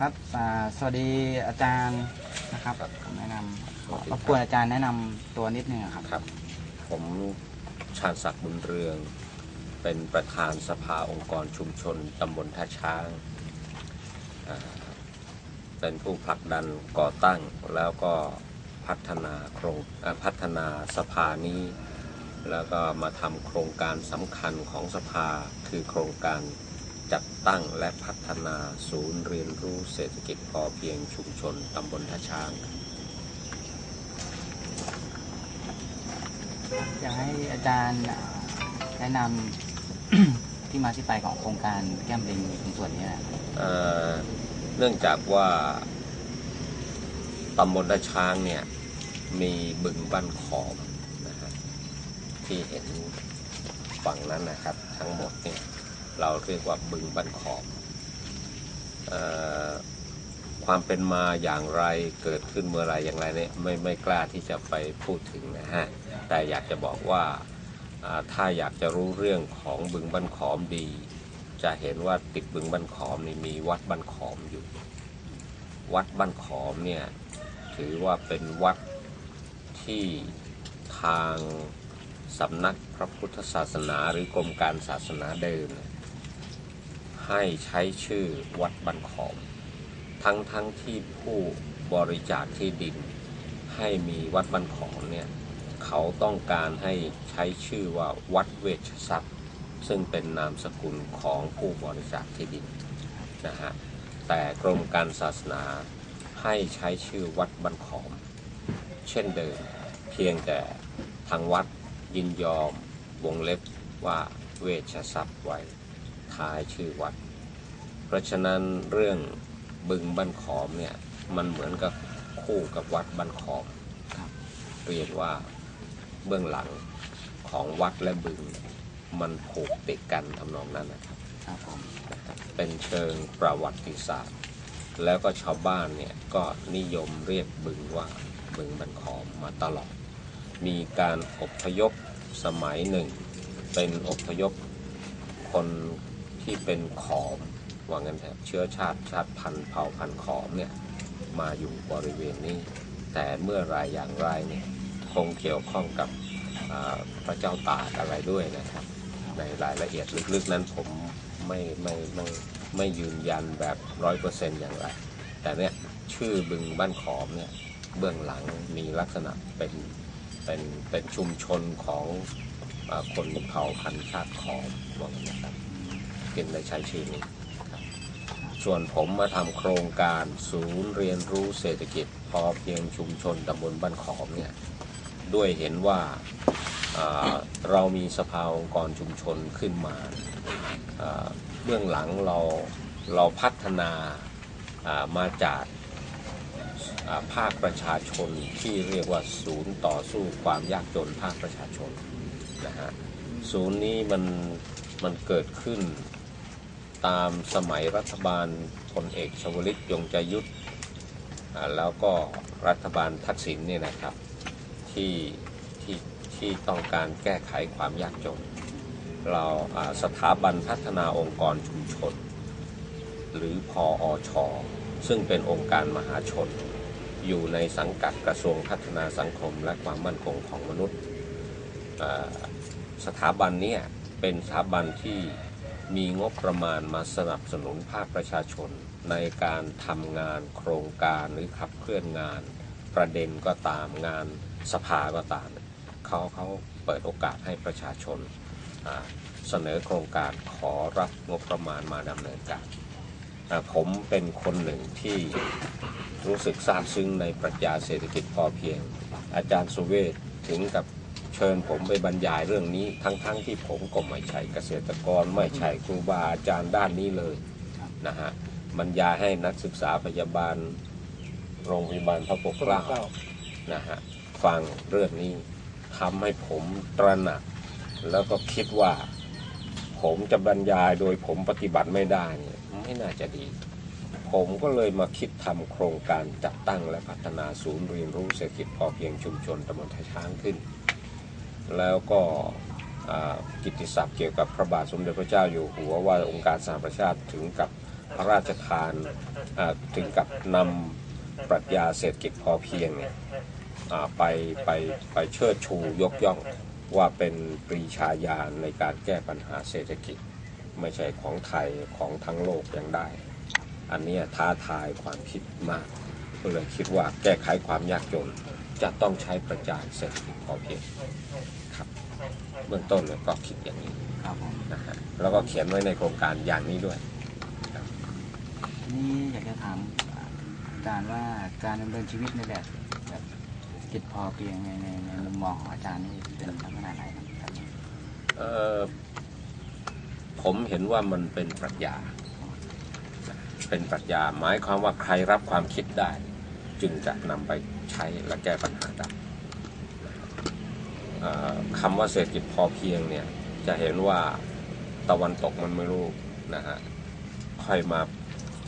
ครับอ่าสวัสดีอาจารย์นะครับรบผมแนะนำสวัสดีรบบกวนอาจารย์แนะนำตัวนิดนึงอะครับ ครับ ผมชาญศักดิ์บุญเรือง เป็นประธานสภาองค์กรชุมชนตำบลท่าช้างอ่าเป็นผู้ผลักดันก่อตั้งแล้วก็พัฒนาโครงอ่าพัฒนาสภานี้ แล้วก็มาทำโครงการสำคัญของสภาคือโครงการ จัดตั้งและพัฒนาศูนย์เรียนรู้เศรษฐกิจพอเพียงชุมชนตำบลท่าช้าง อยากให้อาจารย์อ่าแนะนำ ที่มาที่ไปของโครงการแก้มลิงในส่วนนี้นะครับเอ่อเนื่องจากว่าตำบลตะช้างเนี่ยมีบึงบ้านขอมนะฮะที่เห็นฝั่งนั้นนะครับทั้งหมดเนี่ย เราเรียกว่าบึงบ้านขอมเอ่อความเป็นมาอย่างไรเกิดขึ้นเมื่อไรอย่างไรเนี่ยไม่ไม่กล้าที่จะไปพูดถึงนะฮะแต่อยากจะบอกว่าถ้าอยากจะรู้เรื่องของบึงบ้านขอมดี จะเห็นว่าติดบึงบ้านขอมนี่มีวัดบ้านขอมอยู่ วัดบ้านขอมเนี่ยถือว่าเป็นวัดที่ทางสำนักพระพุทธศาสนาหรือกรมการศาสนาเดิมเให้ใช้ชื่อวัดบ้านขอม ทั้งทั้งที่ผู้บริจาคที่ดิน ให้มีวัดบ้านขอมเนี่ยเขาต้องการให้ใช้ชื่อว่าวัดเวชทรัพย์ ซึ่งเป็นนามสกุลของผู้บริจาคที่ดินนะฮะแต่กรมการศาสนาให้ใช้ชื่อวัดบันขอม เช่นเดิม เพียงแต่ทางวัดยินยอมวงเล็บว่าเวชทรัพย์ไว้ ท้ายชื่อวัด เพราะฉะนั้นเรื่องบึงบันขอมเนี่ยมันเหมือนกับคู่กับวัดบันขอมครับเรียนว่าเบื้องหลังของวัดและบึงมันผูกติดกันทำนองนั้นนะครับครับผมนะครับเป็นเชิงประวัติศาสตร์ แล้วก็ชาวบ้านเนี่ยก็นิยมเรียกบึงว่าบึงบันขอมมาตลอด มีการอพยพสมัยหนึ่ง เป็นอพยพคน ที่เป็นขอมว่างั้นเถอะเชื้อชาติชาติพันธุ์เผ่าพันธุ์ขอมเนี่ยมาอยู่บริเวณนี้ แต่เมื่อไรอย่างไรเนี่ยคงเกี่ยวข้องกับพระเจ้าตากอะไรด้วยนะครับ ในรายละเอียดลึกๆนั้นผมไม่ไม่ไม่ไม่ยืนยันแบบร้อยเปอร์เซนต์อย่างไร แต่เนี่ยชื่อบึงบ้านขอมเนี่ยเบื้องหลังมีลักษณะเป็นเป็นเป็นชุมชนของอคนเผ่าพันธุ์ชาติขอมว่างั้นนะครับ จึงได้ใช้ชื่อนี้ส่วนผมมาทำโครงการศูนย์เรียนรู้เศรษฐกิจ พอเพียงชุมชนตำบลบ้านขอมเนี่ยด้วยเห็นว่าาเรามีสภาองค์กรชุมชนขึ้นมาอ่าเบื้องหลังเราเราพัฒนาามาจากาภาคประชาชนที่เรียกว่าศูนย์ต่อสู้ความยากจนภาคประชาชนนะฮะศูนย์นี้มันมันเกิดขึ้น ตามสมัยรัฐบาลพลเอกชวลิตยงใจยุทธแล้วก็รัฐบาลทักษิณเนี่ยนะครับที่ที่ที่ต้องการแก้ไขความยากจน เราสถาบันพัฒนาองค์กรชุมชน หรือพออชซึ่งเป็นองค์การมหาชน อยู่ในสังกัดกระทรวงพัฒนาสังคมและความมั่นคงของมนุษย์ สถาบันนี้เป็นสถาบันที่ มีงบประมาณมาสนับสนุนภาคประชาชน ในการทำงานโครงการหรือขับเคลื่อนงาน ประเด็นก็ตามงานสภาก็ตามเขาเขาเปิดโอกาสให้ประชาชนเสนอโครงการขอรับงบประมาณมาดำเนินการผมเป็นคนหนึ่งที่รู้สึกซาบซึ้งในปรัชญาเศรษฐกิจพอเพียง อาจารย์สุเวทถึงกับ เชิญผมไปบรรยายเรื่องนี้ทั้งๆทที่ผมก็ไม่ใช่เกษตรกรไม่ใช่ครูบาอาจารย์ด้านนี้เลยนะฮะบรรยายให้นักศึกษาพยาบาลโรงพยาบาลพระปกเกล้านะฮะฟังเรื่องนี้ทำให้ผมตระหนัก แล้วก็คิดว่า ผมจะบรรยายโดยผมปฏิบัติไม่ได้เนี่ยไม่น่าจะดี ผมก็เลยมาคิดทำโครงการจัดตั้งและพัฒนาศูนย์เรียนรู้เศรษฐกิจพอเพียงชุมชนตำบลท่าช้างขึ้น แล้วก็กิตติศัพท์เกี่ยวกับพระบาทสมเด็จพระเจ้าอยู่หัวว่าองค์การสหประชาติถึงกับพระราชทานถึงกับนำปรัชญาเศรษฐกิจพอเพียงเนี่ยไปไปไปเชิดชูยกย่องว่าเป็นปรีชาญาณในการแก้ปัญหาเศรษฐกิจ ไม่ใช่ของไทยของทั้งโลกยังได้ อันนี้ท้าทายความคิดมากก็เลยคิดว่าแก้ไขความยากจน จะต้องใช้ประจานเศรษฐกิจพอเพียงครับ เบื้องต้นเนี่ยก็คิดอย่างนี้ครับผมนะฮะแล้วก็เขียนไว้ในโครงการอย่างนี้ด้วยทีนี้อยากจะถามอาจารย์ว่าการดำเนินชีวิตในแบบแบบจิตพอเพียงในในในมุมมองของอาจารย์นี่เป็นลักษณะไหนครับเอ่อผมเห็นว่ามันเป็นปรัชญา เป็นปรัชญาหมายความว่าใครรับความคิดได้ จึงจะนำไป ใช้และแก้ปัญหาได้คำว่าเศรษฐกิจพอเพียงเนี่ยจะเห็นว่าตะวันตกมันไม่รู้นะฮะค่อยมา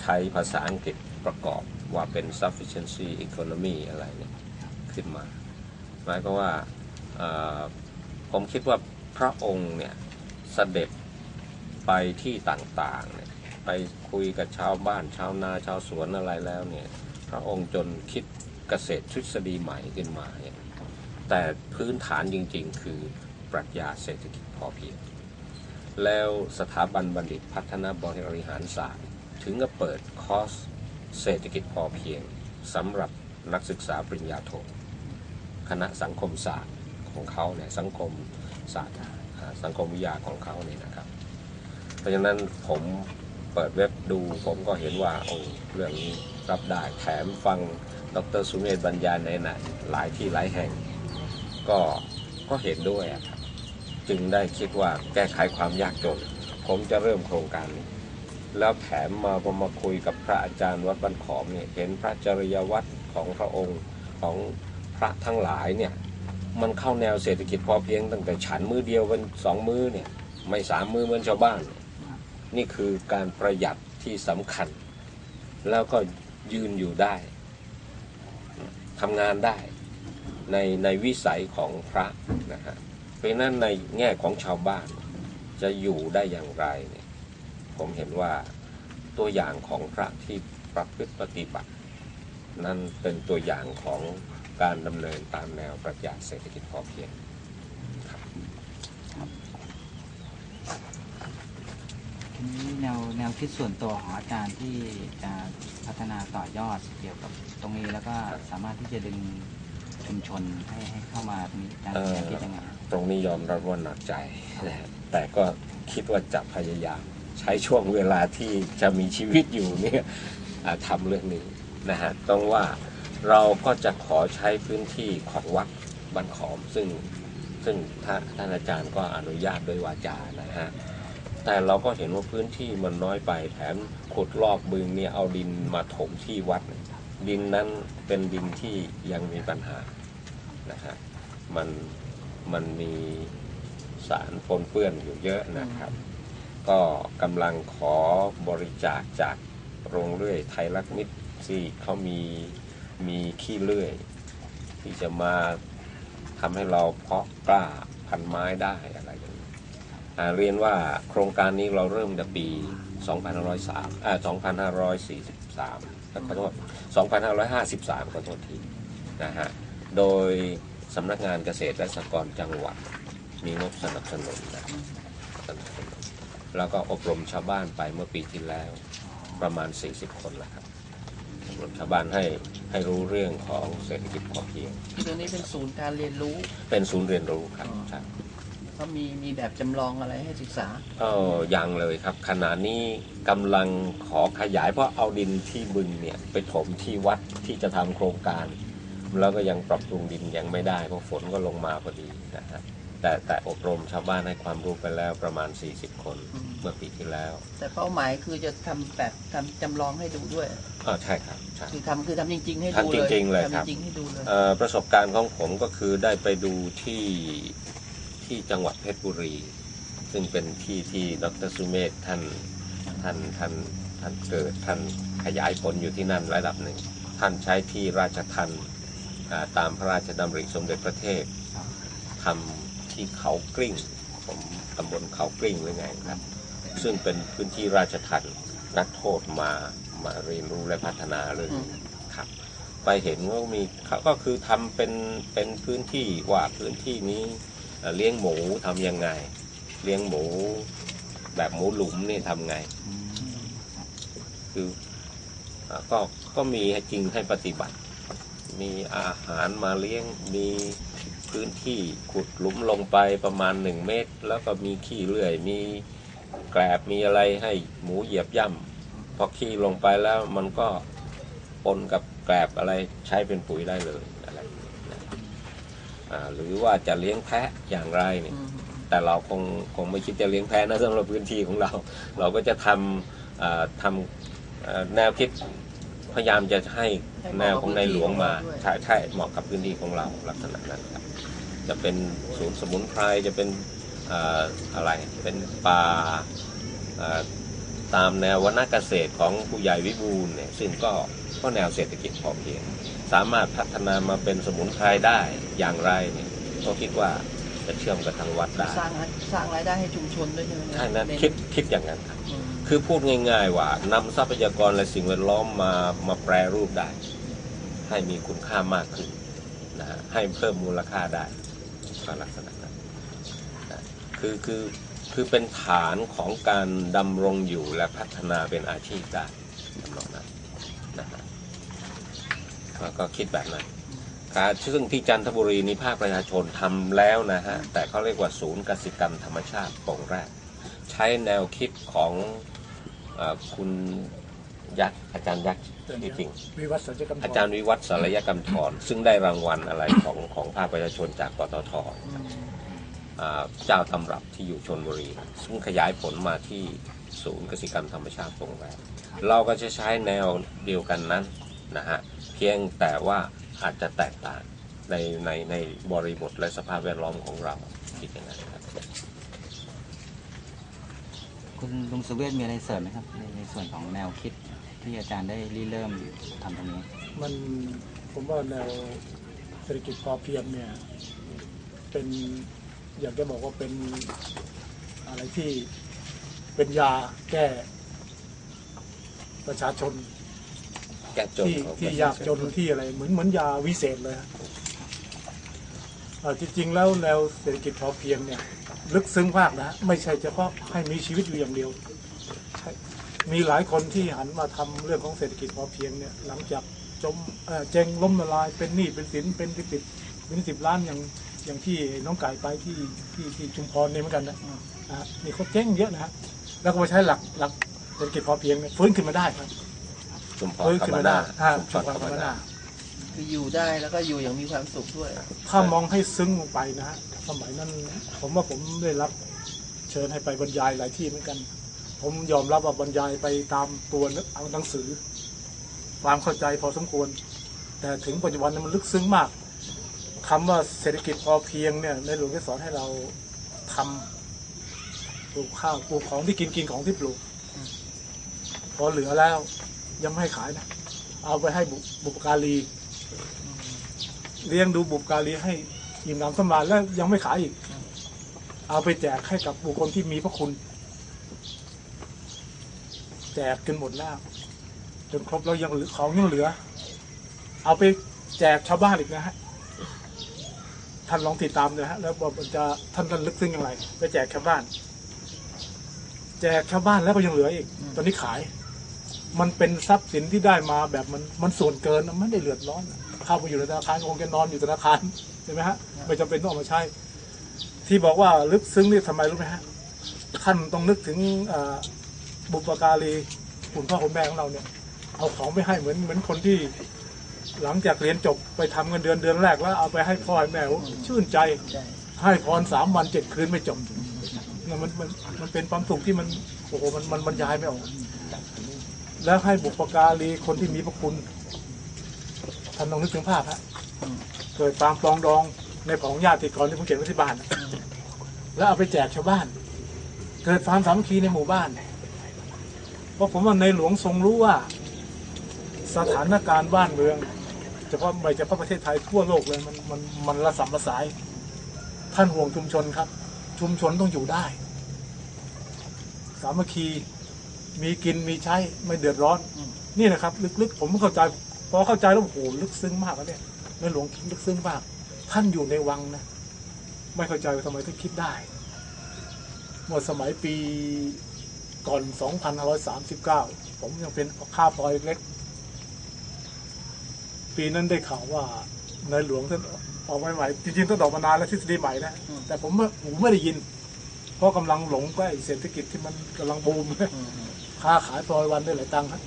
ใช้ภาษาอังกฤษประกอบว่าเป็น sufficiency economy อะไรเนี่ยขึ้นมา หมายก็ว่าเอ่อผมคิดว่าพระองค์เนี่ยเสด็จไปที่ต่างๆเนี่ยไปคุยกับชาวบ้านชาวนาชาวสวนอะไรแล้วเนี่ยพระองค์จนคิด เกษตรทฤษฎีใหม่ขึ้นมาเนี่ยแต่พื้นฐานจริงๆ คือปรัชญาเศรษฐกิจพอเพียง แล้วสถาบันบัณฑิตพัฒนาบริหารศาสตร์ ถึงกับเปิดคอร์สเศรษฐกิจพอเพียงสำหรับนักศึกษาปริญญาโทคณะสังคมศาสตร์ของเขาเนี่ยสังคมศาสตร์สังคมวิทยาของเขาเนี่ยนะครับ เพราะฉะนั้นผมเปิดเว็บดูผมก็เห็นว่าโอ้เรื่องนี้ รับได้แถมฟังดรสุเมธบรรยายในไหนหลายที่หลายแห่ง ก็ก็เห็นด้วยครับจึงได้คิดว่าแก้ไขความยากจน ผมจะเริ่มโครงการนี้แล้วแถมมาพอมาคุยกับพระอาจารย์วัดบ้านขอมเนี่ยเห็นพระจริยวัตรของพระองค์ของพระทั้งหลายเนี่ยมันเข้าแนวเศรษฐกิจพอเพียงตั้งแต่ฉันมือเดียวเป็นสองมือเนี่ยไม่สามมือเหมือนชาวบ้าน นี่คือการประหยัดที่สำคัญ แล้วก็ ยืนอยู่ได้ทำงานได้ในในวิสัยของพระนะฮะเพราะนั้นในแง่ของชาวบ้านจะอยู่ได้อย่างไรเนี่ยผมเห็นว่าตัวอย่างของพระที่ประพฤติปฏิบัติ นั่นเป็นตัวอย่างของการดำเนินตามแนวปรัชญาเศรษฐกิจพอเพียงทีนี้แนวแนวคิดส่วนตัวของอาจารย์ที่จะ พัฒนาต่อยอดเกี่ยวกับตรงนี้แล้วก็สามารถที่จะดึงชุมชนให้ให้เข้ามามีการเอ่อแนวคิดยังไงตรงนี้ยอมรับว่าหนักใจนะฮะแต่ก็คิดว่าจะพยายาม ใช้ช่วงเวลาที่จะมีชีวิตอยู่เนี่ยอ่าทำเรื่องนี้นะฮะต้องว่าเราก็จะขอใช้พื้นที่ของวัดบ้านขอมซึ่งซึ่งท่านท่านอาจารย์ก็อนุญาตด้วยวาจานะฮะ แต่เราก็เห็นว่าพื้นที่มันน้อยไปแถมขุดลอกบึงเนี่ยเอาดินมาถมที่วัด ดินนั้นเป็นดินที่ยังมีปัญหานะฮะมันมันมีสารปนเปื้อนอยู่เยอะนะครับ ก็กำลังขอบริจาคจากโรงเลื่อยไทยรักมิตรที่เขามีมีขี้เลื่อย ที่จะมาทำให้เราเพาะกล้าพันไม้ได้ เรียนว่าโครงการนี้เราเริ่มจากปี 2503อ่า2543 ขอโทษ 2553 ขอโทษทีนะฮะ โดยสำนักงานเกษตรและสหกรณ์จังหวัดมีงบสนับสนุนนะครับสนับสนุนแล้วก็อบรมชาวบ้านไปเมื่อปีที่แล้วประมาณ 40 คนแล้วครับอบรมชาวบ้านให้ให้รู้เรื่องของเศรษฐกิจพอเพียงตัวนี้เป็นศูนย์การเรียนรู้ เป็นศูนย์เรียนรู้ครับอ๋อใช่ เขามีมีแบบจำลองอะไรให้ศึกษาก็ยังเลยครับ ขณะนี้กำลังขอขยายเพราะเอาดินที่บึงเนี่ย ไปถมที่วัดที่จะทำโครงการ แล้วก็ยังปรับปรุงดินยังไม่ได้เพราะฝนก็ลงมาพอดีนะฮะแต่แต่อบรมชาวบ้านให้ความรู้ไปแล้วประมาณ 40 คนอืมเมื่อปีที่แล้ว แต่เป้าหมายคือจะทำแบบทำจำลองให้ดูด้วยอ๋อใช่ครับใช่ คือทำคือทำจริง ๆ ให้ดูทำจริงๆเลยครับ ทำจริงๆให้ดูเลย เอ่อประสบการณ์ของผมก็คือได้ไปดูที่ ที่จังหวัดเพชรบุรี ซึ่งเป็นที่ที่ดรสุเมธท่านท่านท่านท่านเกิดท่านขยายผลอยู่ที่นั่นระดับหนึ่ง ท่านใช้ที่ราชทันอ่าตามพระราชดำริสมเด็จพระเทพทำที่เขากลิ้งผมตำบลเขากลิ้งหรือไงครับ ซึ่งเป็นพื้นที่ราชทันนักโทษมามาเรียนรู้และพัฒนาเรื่องอืมนี้ครับ ไปเห็นว่ามีเขาก็คือทำเป็นเป็นพื้นที่ว่าพื้นที่นี้ เลี้ยงหมูทำยังไง เลี้ยงหมูแบบหมูหลุมนี่ทำไง คือก็ก็มีให้จริงให้ปฏิบัติ มีอาหารมาเลี้ยงมีพื้นที่ขุดหลุมลงไปประมาณหนึ่งเมตร แล้วก็มีขี้เลื่อย มีแกลบมีอะไรให้หมูเหยียบย่ำพอขี้ลงไปแล้วมันก็ปนกับแกลบอะไรใช้เป็นปุ๋ยได้เลยอะไรอย่างนี้นะอ่า หรือว่าจะเลี้ยงแพะอย่างไรเนี่ยอืมแต่เราคงคงไม่คิดจะเลี้ยงแพะนะสำหรับพื้นที่ของเรา เราก็จะทำเอ่อทำเอ่อแนวคิดพยายามจะให้แนวของในหลวงมาใช่ใช่เหมาะกับพื้นที่ของเราลักษณะนั้นครับจะเป็นศูนย์สมุนไพรจะเป็นเอ่ออะไรเป็นป่าเอ่อตามแนววรรณเกษตรของผู้ใหญ่วิบูลย์เนี่ยซึ่งก็ก็แนวเศรษฐกิจพอเพียง สามารถพัฒนามาเป็นสมุนไพรได้อย่างไรเนี่ยก็คิดว่าจะเชื่อมกับทางวัดได้สร้างสร้างรายได้ให้ชุมชนด้วยใช่ไหมใช่นั้นเน้นคิดคิดอย่างนั้นครับอืมคือพูดง่ายๆว่านำทรัพยากรและสิ่งแวดล้อมมามาแปรรูปได้ ให้มีคุณค่ามากขึ้นนะฮะให้เพิ่มมูลค่าได้ก็ลักษณะนั้นนะคือคือคือเป็นฐานของการดำรงอยู่และพัฒนาเป็นอาชีพได้ทำนองนั้นนะฮะ ก็ก็คิดแบบนั้นการซึ่งที่จันทบุรีนี่ภาคประชาชนทำแล้วนะฮะ แต่เขาเรียกว่าศูนย์กสิกรรมธรรมชาติโป่งแรก ใช้แนวคิดของเออคุณยักษ์อาจารย์ยักษ์จริงวิวัฒน์สัจกรรมๆอาจารย์วิวัฒน์สารยกรรมธรซึ่งได้รางวัลอะไรของของภาคประชาชนจากปตทอืมอ่าเจ้าตำรับที่อยู่ชนบุรี ซึ่งขยายผลมาที่ศูนย์กสิกรรมธรรมชาติตรงแรกเราก็จะใช้แนวเดียวกันนั้นนะฮะ เพียงแต่ว่าอาจจะแตกต่างในในในบริบทและสภาพแวดล้อมของเราคิดอย่างนั้นครับคุณลุงสุเวชมีอะไรเสริมไหมครับในในส่วนของแนวคิดที่อาจารย์ได้ริเริ่มทำตรงนี้ มันผมว่าแนวเศรษฐกิจพอเพียงเนี่ยเป็นอยากจะบอกว่าเป็นอะไรที่เป็นยาแก้ประชาชน แก้จนที่ของที่ยากจนที่อะไรเหมือนเหมือนยาวิเศษเลยฮะเอ่อจริงๆแล้วแนวเศรษฐกิจพอเพียงเนี่ย ลึกซึ้งมากนะไม่ใช่เฉพาะให้มีชีวิตอยู่อย่างเดียวใช่มีหลายคนที่หันมาทำเรื่องของเศรษฐกิจพอเพียงเนี่ยหลังจากจมเอ่อเจงล้มละลายเป็นหนี้เป็นสินเป็นติดติดเป็นสิบล้านอย่างอย่างที่น้องไก่ไปที่ที่ที่ชุมพรเนี่ยเหมือนกันนะนะฮะนี่เขาเจ๊งเยอะนะฮะแล้วก็มาใช้หลักหลักเศรษฐกิจพอเพียงเนี่ยฟื้นขึ้นมาได้ครับ ชุมพรฟื้นธรขึ้นรมมาได้นาฮะชุมพชุมรพรธรธรรรมมนานาคืออยู่ได้แล้วก็อยู่อย่างมีความสุขด้วย ถ้ามองให้ซึ้งลงไปนะฮะสมัยนั้นผมว่าผมได้รับเชิญให้ไปบรรยายหลายที่เหมือนกัน ผมยอมรับว่าบรรยายไปตามตัวเอาหนังสือ ความเข้าใจพอสมควร แต่ถึงปัจจุบันนี้มันลึกซึ้งมากคำว่าเศรษฐกิจพอเพียงเนี่ยในหลวงได้สอนให้เราทำปลูกข้าวปลูกของที่กินกินของที่ปลูก พอเหลือแล้ว ยังไม่ให้ขายนะ เอาไปให้บุบุปการีเลี้ยงดูบุปการีให้อิ่มหนำสำราญแล้วยังไม่ขายอีก เอาไปแจกให้กับบุคคลที่มีพระคุณ แจกกันหมดแล้ว จนครบแล้วยังเหลือของยังเหลือ เอาไปแจกชาวบ้านอีกนะฮะท่านลองติดตามนะฮะแล้วบอกมันจะท่านท่านลึกซึ้งอย่างไรไปแจกชาวบ้าน แจกชาวบ้านแล้วก็ยังเหลืออีก ตอนนี้ขาย มันเป็นทรัพย์สินที่ได้มาแบบมันมันส่วนเกินมันไม่ได้เดือดร้อนเข้าไปอยู่ในธนาคารคงจะนอนอยู่ธนาคารใช่ไหมฮะไม่จำเป็นต้องเอามาใช้ ที่บอกว่าลึกซึ้งนี่ทำไมรู้ไหมฮะท่านต้องนึกถึงบุปการีคุณพ่อคุณแม่ของเราเนี่ย เอาของไปให้เหมือนเหมือนคนที่หลังจากเรียนจบไปทำเงินเดือนเดือนแรกแล้วเอาไปให้พ่อให้แม่ชื่นใจ ให้พรสามวันเจ็ดคืนไม่จบมันมันมันเป็นความสุขที่มันโอ้โหมันมันบรรยายไม่ออก แล้วให้บุปการีคนที่มีพระคุณท่านลองนึกถึงภาพฮะเกิดความปลองดองในของญาติก่อนที่ผมเขียนไว้ที่บ้าน แล้วเอาไปแจกชาวบ้าน เกิดความสามัคคีในหมู่บ้าน เพราะผมว่าในหลวงทรงรู้ว่า สถานการณ์บ้านเมืองเฉพาะไม่เฉพาะประเทศไทยทั่วโลกเลยมันมันมันระสำระสาย ท่านห่วงชุมชนครับ ชุมชนต้องอยู่ได้ สามัคคี มีกินมีใช้ไม่เดือดร้อนอืมนี่นะครับ ลึกๆ ผมเข้าใจ พอเข้าใจแล้วโอ้โหลึกซึ้งมากแล้วเนี่ยในหลวงลึกซึ้งมาก ท่านอยู่ในวังนะ ไม่เข้าใจว่าทำไมท่านคิดได้เมื่อสมัยปีก่อน 2539 ผมยังเป็นข้าพลอยเล็ก ปีนั้นได้ข่าวว่าในหลวงท่านออกใหม่ๆจริงๆต้องออกมานานแล้วทฤษฎีใหม่นะอืมแต่ผมไม่ผมไม่ได้ยิน เพราะกำลังหลงใกล้เศรษฐกิจที่มันกำลังบูมอืม ค้าขายพลอยวันได้หลายตังค์ครับ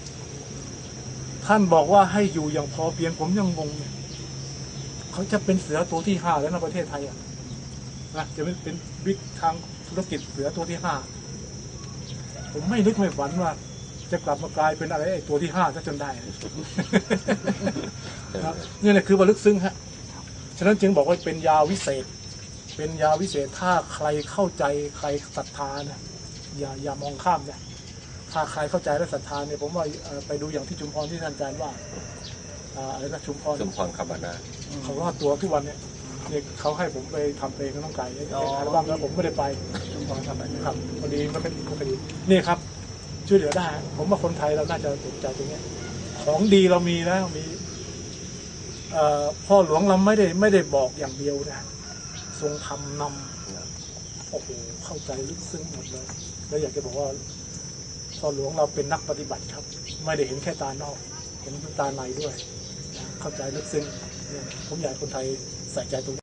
ท่านบอกว่าให้อยู่อย่างพอเพียงผมยังงงเนี่ยเขาจะเป็นเสือตัวที่ห้าแล้วในประเทศไทยอะนะจะเป็นเป็นบิ๊กทางธุรกิจเสือตัวที่ห้าผมไม่นึกไม่ฝันว่า จะกลับมากลายเป็นอะไรไอ้ตัวที่ห้าซะจนได้นะครับนี่แหละคือบันลึกซึ้งฮะฉะนั้นจึงบอกว่าเป็นยาวิเศษ เป็นยาวิเศษถ้าใครเข้าใจใครศรัทธานะอย่าอย่ามองข้ามนะ ถ้าใครเข้าใจและศรัทธาเนี่ยผมว่าเอ่อไปดูอย่างที่ชุมพรที่ท่านอาจารย์ว่าอ่าอะไรนะชุมพรชุมพรคำบานาเขารอดตัวทุกวันเนี่ยเนี่ยเขาให้ผมไปทำเพลงกับน้องไก่ในอัลบั้มแล้วผมไม่ได้ไปชุมพรครับครับพอดีมันเป็นคดีนี่ครับช่วยเหลือได้ ผมว่าคนไทยเราน่าจะสนใจตรงเนี้ยของดีเรามีแล้วมีเอ่อพ่อหลวงเราไม่ได้ไม่ได้บอกอย่างเดียวนะทรงทำนำโอ้โหเข้าใจลึกซึ้งหมดเลย แล้วอยากจะบอกว่า พ่อหลวงเราเป็นนักปฏิบัติครับ ไม่ได้เห็นแค่ตานอก เห็นตาในด้วย เข้าใจลึกซึ้งผมอยากคนไทยใส่ใจตรงนี้